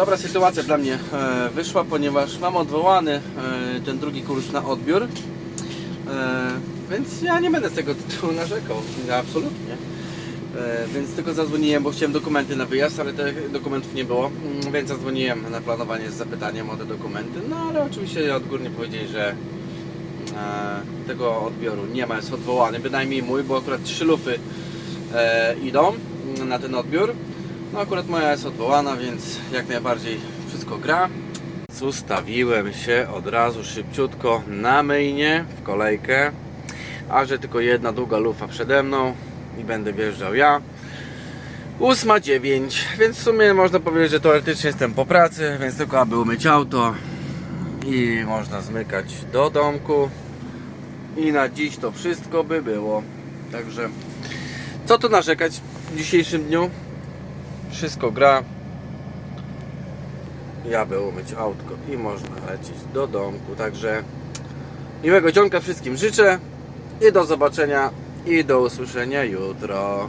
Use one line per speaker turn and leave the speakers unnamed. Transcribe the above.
dobra sytuacja dla mnie e, wyszła, ponieważ mam odwołany e, ten drugi kurs na odbiór. E, więc ja nie będę z tego tytułu narzekał, nie, absolutnie. Więc tylko zadzwoniłem, bo chciałem dokumenty na wyjazd, ale tych dokumentów nie było, mm, więc zadzwoniłem na planowanie z zapytaniem o te dokumenty. No ale oczywiście odgórnie powiedzieli, że tego odbioru nie ma, jest odwołany, bynajmniej mój, bo akurat trzy lufy idą mm, na ten odbiór. No akurat moja jest odwołana, więc jak najbardziej wszystko gra. Ustawiłem się od razu szybciutko na myjnie w kolejkę, a że tylko jedna długa lufa przede mną i będę wjeżdżał ja. 8.09, więc w sumie można powiedzieć, że teoretycznie jestem po pracy, więc tylko aby umyć auto i można zmykać do domku. I na dziś to wszystko by było. Także co tu narzekać w dzisiejszym dniu? Wszystko gra. Ja by umyć autko i można lecieć do domku. Także miłego dzionka wszystkim życzę i do zobaczenia i do usłyszenia jutro.